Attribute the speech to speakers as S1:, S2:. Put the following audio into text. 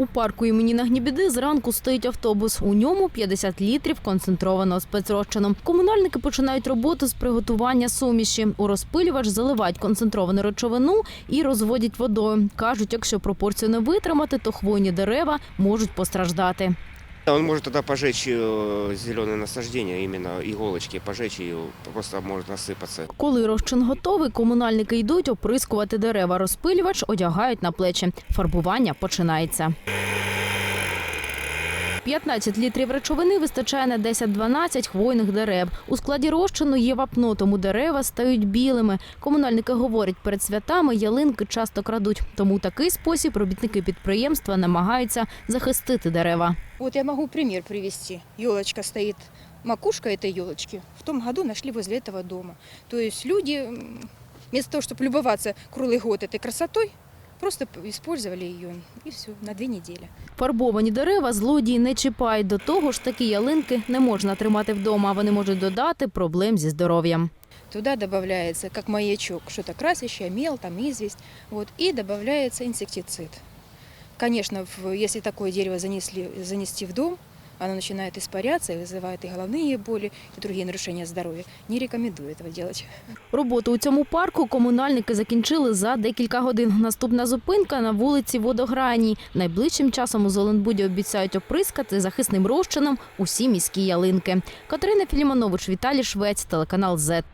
S1: У парку імені Нагнібіди зранку стоїть автобус. У ньому 50 літрів концентрованого спецрозчину. Комунальники починають роботу з приготування суміші. У розпилювач заливають концентровану речовину і розводять водою. Кажуть, якщо пропорцію не витримати, то хвойні дерева можуть постраждати.
S2: Он может тогда пожечь зеленые насаждения, именно иголочки пожечь и просто может рассыпаться.
S1: Коли розчин готовий, комунальники йдуть оприскувати дерева. Розпилювач одягають на плечі. Фарбування починається. 15 літрів речовини вистачає на 10-12 хвойних дерев. У складі розчину є вапно, тому дерева стають білими. Комунальники говорять, перед святами ялинки часто крадуть. Тому у такий спосіб робітники підприємства намагаються захистити дерева.
S3: Вот я могу пример привести. Елочка стоит, макушка этой елочки в том году нашли возле этого дома. То есть люди м, вместо того, чтобы любоваться круглый год этой красотой, просто использовали ее и все на дві недели.
S1: Фарбовані дерева злодії не чіпають. До того ж, такі ялинки не можна тримати вдома. Вони можуть додати проблем зі здоров'ям.
S3: Туда додається, как маячок, що то красящее, мел, там ізвість. вот, і додається інсектицид. Звісно, в- таке такое дерево занесли, занести в дом, оно начинает испаряться и вызывает и головные боли, и другие нарушения здоровья. Не рекомендую этого делать.
S1: Роботу у цьому парку комунальники закінчили за декілька годин. Наступна зупинка на вулиці Водограній. Найближчим часом у Золенбуді обіцяють оприскати захисним розчином усі міські ялинки. Катерина Філімонович, Віталій Швець, телеканал ЗЕТ.